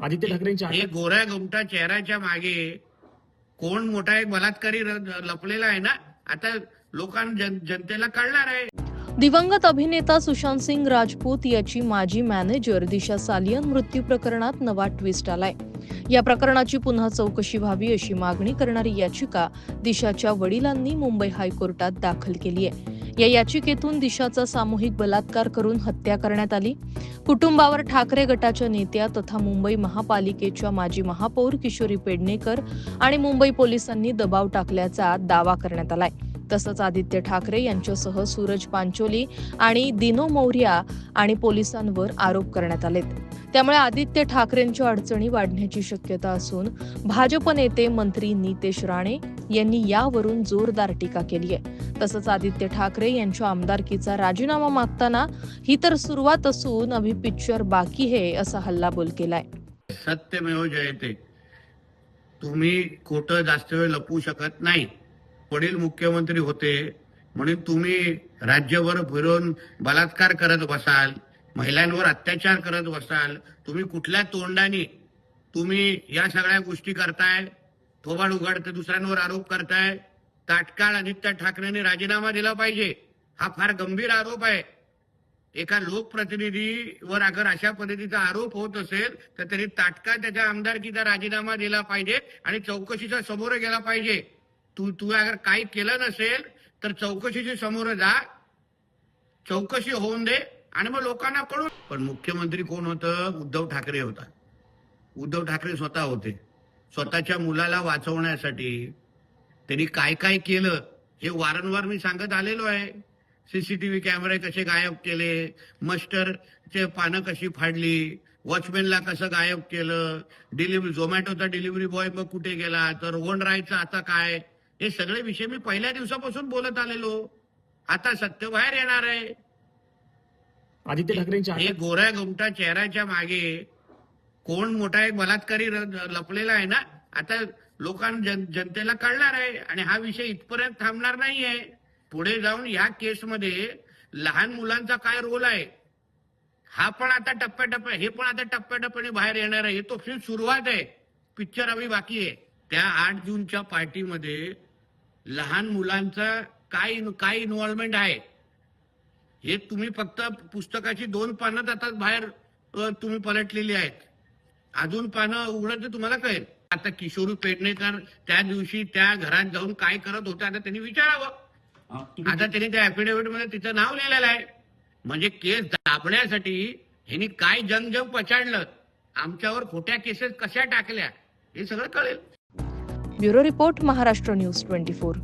आदित्य ठाकरेंच्या हे गोऱ्या गुमटा चेहऱ्याच्या मागे कोण मोठा एक बलात्कारी लपलेला आहे ना आता लोकांना जन- जनतेला कळणार आहे. दिवंगत अभिनेता सुशांत सिंग राजपूत याची माजी मॅनेजर दिशा सालियन मृत्यू प्रकरणात नवा ट्विस्ट आलाय. या प्रकरणाची पुन्हा चौकशी व्हावी अशी मागणी करणारी याचिका दिशाच्या वडिलांनी मुंबई हायकोर्टात दाखल केली आहे या याचिकेतून दिशाचा सामूहिक बलात्कार करून हत्या करण्यात आली. कुटुंबावर ठाकरे गटाच्या नेत्या तथा मुंबई महापालिकेच्या माजी महापौर किशोरी पेडणेकर आणि मुंबई पोलिसांनी दबाव टाकल्याचा दावा करण्यात आलाय. तसंच आदित्य ठाकरे यांच्यासह सूरज पांचोली आणि दिनो मौर्या आणि पोलिसांवर आरोप करण्यात आलेत. त्यामुळे आदित्य ठाकरेंच्या अडचणी वाढण्याची शक्यता असून भाजप नेते मंत्री नितेश राणे यांनी यावरून जोरदार टीका केली आहे. तसंच आदित्य ठाकरे यांच्या आमदारकीचा राजीनामा मागताना ही तर सुरुवात असून अभि पिक्चर बाकी हे असा हल्लाबोल केलाय. सत्यमेव जयते. तुम्ही खोटं जास्त वेळ लपवू शकत नाही. वडील मुख्यमंत्री होते म्हणून तुम्ही राज्यभर फिरून बलात्कार करत बसाल महिलांवर अत्याचार करत बसाल तुम्ही कुठल्या तोंडाने तुम्ही या सगळ्या गोष्टी करताय? थोबाड उघडते दुसऱ्यांवर आरोप करताय? तात्काळ आदित्य ठाकरेंनी राजीनामा दिला पाहिजे. हा फार गंभीर आरोप आहे. एका लोकप्रतिनिधीवर अगर अशा पद्धतीचा आरोप होत असेल तर त्यांनी तात्काळ त्याच्या आमदारकीचा राजीनामा दिला पाहिजे आणि चौकशीच्या समोर गेला पाहिजे. तू तू अगर काही केलं नसेल तर चौकशीच्या समोर जा. चौकशी होऊन दे आणि मग लोकांना कळून. पण मुख्यमंत्री कोण होतं? उद्धव ठाकरे होता. उद्धव ठाकरे स्वतः होते. स्वतःच्या मुलाला वाचवण्यासाठी त्यांनी काय काय केलं हे वारंवार मी सांगत आलेलो आहे. सीसीटीव्ही कॅमेरे कसे गायब केले? मस्टरचे पानं कशी फाडली? वॉचमॅनला कसं गायब केलं? डिलिव्हरी झोमॅटोचा डिलिव्हरी बॉय मग कुठे गेला? तर रोहन रायचं आता काय? हे सगळे विषय मी पहिल्या दिवसापासून बोलत आलेलो. आता सत्य बाहेर येणार आहे. आदित्य ठाकरेंच्या हे गोऱ्या गुमटा चेहऱ्याच्या मागे कोण मोठा एक बलात्कारी लपलेला आहे ना? आता लोकांना जन, जनतेला कळणार आहे आणि हा विषय इथपर्यंत थांबणार नाहीये. पुढे जाऊन या केसमध्ये लहान मुलांचा काय रोल आहे? हा पण आता टप्प्याटप्प्या हे पण आता टप्प्याटप्प्याने बाहेर येणार आहे. तो फिल्म सुरुवात आहे. पिक्चर हवी बाकी आहे. त्या आठ जूनच्या पार्टीमध्ये लहान मुलांचा काय काय इन्व्हॉल्वमेंट आहे? हे तुम्ही फक्त पुस्तकाची दोन पानं आता बाहेर तुम्ही पलटलेली आहेत. अजून पानं उघडत तुम्हाला कळेल. आता किशोरी पेडणेकर त्या दिवशी त्या घरात जाऊन काय करत होते आता त्यांनी विचारावं. आता त्यांनी त्या अफिडेव्हिटमध्ये तिचं नाव लिहिलेलं आहे. म्हणजे केस दाबण्यासाठी ह्यांनी काय जंग जंग पछाडलं आमच्यावर खोट्या केसेस कशा टाकल्या हे सगळं कळेल. Bureau report Maharashtra news twenty four.